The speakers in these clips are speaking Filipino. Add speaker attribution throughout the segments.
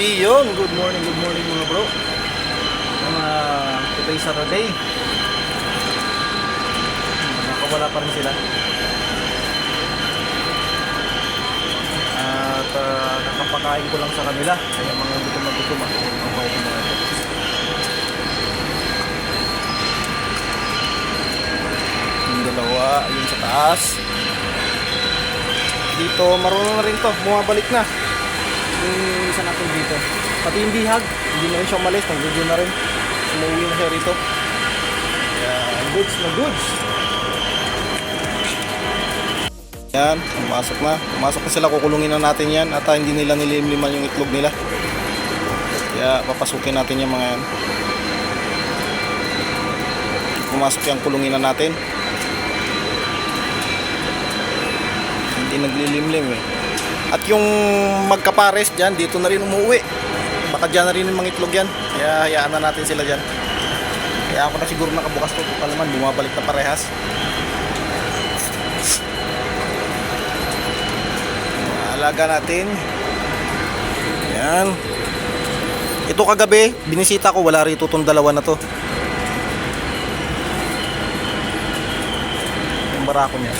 Speaker 1: Iyon, good morning, good morning mga bro. Mga today Saturday. Nakawala pa rin sila. At uh, nakapakain ko lang sa kanila. Kaya mga gutom na gutom ako. Ang paupo mga ito. Yung dalawa, ayun sa taas. Dito, marunong na rin to. Bumabalik na yung isa natin dito. Pati yung bihag, hindi na rin siya umalis, nag-video na rin. Umuwi na siya rito. Kaya, goods na goods. Yan, pumasok na. Pumasok na sila, kukulungin na natin yan at ah, hindi nila nilimliman yung itlog nila. Kaya papasukin natin yung mga yan. Pumasok yung kulungin na natin. Hindi naglilimlim eh. At yung magkapares dyan, dito na rin umuwi. Baka dyan na rin yung mga itlog yan. Kaya hayaan na natin sila dyan. Kaya ako na siguro nakabukas to. Kung naman, bumabalik na parehas. Alaga natin. Yan. Ito kagabi, binisita ko, wala rito itong dalawa na to. Yung barako niya.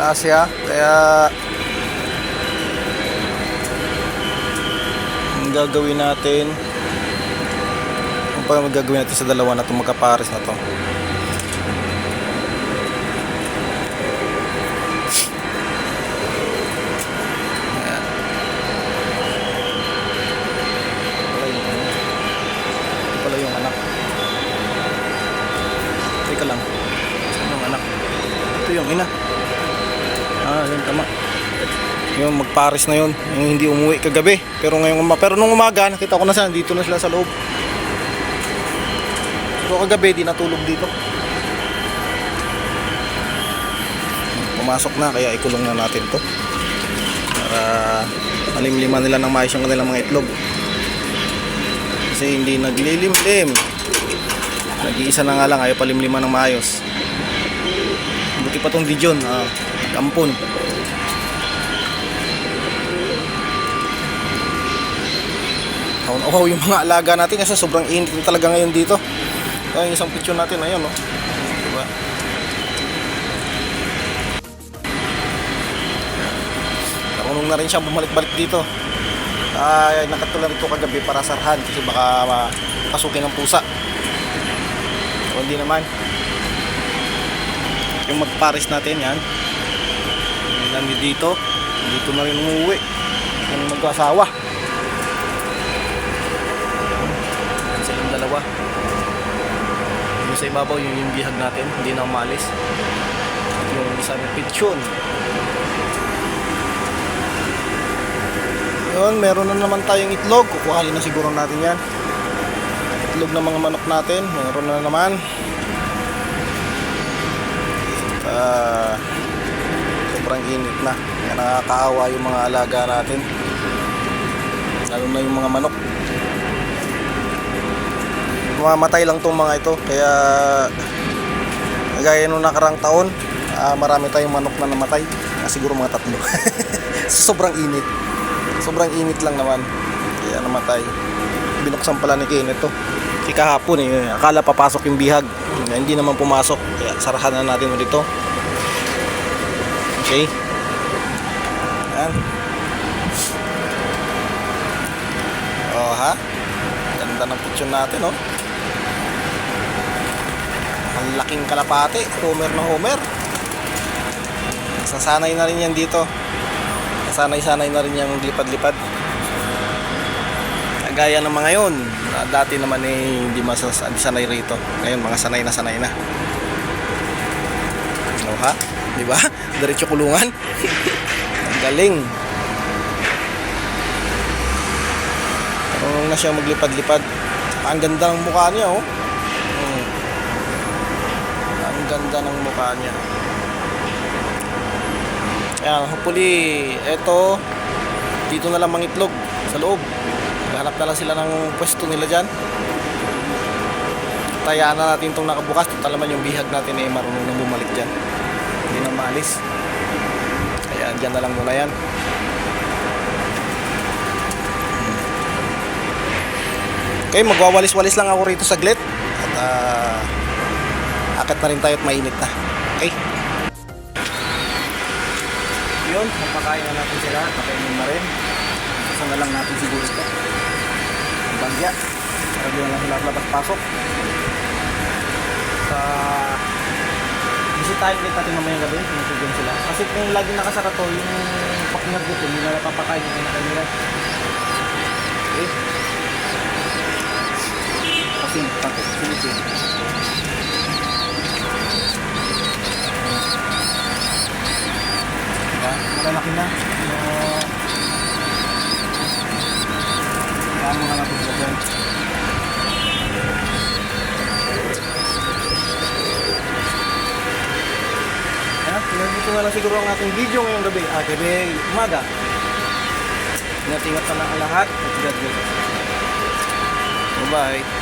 Speaker 1: Wala siya kaya ang gagawin natin ano pa ang gagawin natin sa dalawa na to magkapares na to. Ito yung anak. Ito yung ina Ah, yun tama. Yung magpares na yun, yung hindi umuwi kagabi. Pero ngayong uma pero nung umaga, nakita ko na sila, dito na sila sa loob. Pero kagabi, di natulog dito. Pumasok na, kaya ikulong na natin to. Para malimliman nila ng maayos yung kanilang mga itlog. Kasi hindi naglilimlim. Nag-iisa na nga lang, ayaw palimliman ng maayos. Buti pa tong video, ah, kampon. Awaw yung mga alaga natin kasi sobrang init na talaga ngayon dito. Ay, yung isang picture natin, ayun, no? Diba? Marunong na rin siya bumalik-balik dito. Ay, nakatulan ito kagabi para sarhan kasi baka mapasukin ng pusa. O hindi naman. Yung magpares natin yan. Nandito dito. Dito na rin umuwi. Yung mag-asawa. Yan silang dalawa. Yung sa ibabaw, yung, yung bihag natin. Hindi na umalis. Yung isa ng pitchon. Yun, meron na naman tayong itlog. Kukuhalin na siguro natin yan. Itlog ng mga manok natin. Meron na naman. Ah, sobrang init na. Kaya nakakaawa yung mga alaga natin. Lalo na yung mga manok. Mamatay lang tong mga ito. Kaya gaya nung nakarang taon, ah, marami tayong manok na namatay. Ah, siguro mga tatlo. Sobrang init. Sobrang init lang naman. Kaya namatay. Binuksan pala ni Kenneth to. Kasi kahapon eh, akala papasok yung bihag. Hindi naman pumasok. Kaya sarahan na natin ulit to. Okay. Yan. Oh ha. Ganda ng picture natin oh. Ang laking kalapate. Homer na Homer. Sasanay na rin yan dito. Sasanay-sanay na rin yung lipad-lipad. Gaya ng mga. Ah, Dati naman eh hindi masas hindi sanay rito. Ngayon mga sanay na sanay na. Oh ha? Di ba? Diretso kulungan. Ang galing. Marunong na siya maglipad-lipad. Ang ganda ng mukha niya, oh. Hmm. Ang ganda ng mukha niya. Ayan, hopefully, eto, dito na lang mangitlog sa loob. Hanap na lang sila ng pwesto nila dyan. Tayaan na natin itong nakabukas. Total yung bihag natin eh marunong na bumalik dyan. Maalis. Ayan. dyan na lang muna yan. Okay, magwawalis-walis lang ako rito saglit. At ah, akit na rin tayo at mainit na. Okay? Yun, napakain na natin sila. Pakainin na rin. Isa na lang natin siguro ito. Ang bagya. Para di na lang sila labas-pasok. Sa... Bisitahin ulit natin mamayang gabi. Sinusugyan sila. Kasi kung lagi nakasara to, yung pakinag dito, hindi na napapakain yung kinakain nila. Okay? Ko na lang siguro ang ating video ngayong gabi. Ah, gabi, umaga. Ingat-ingat ka na ang lahat. At God bless. Bye-bye.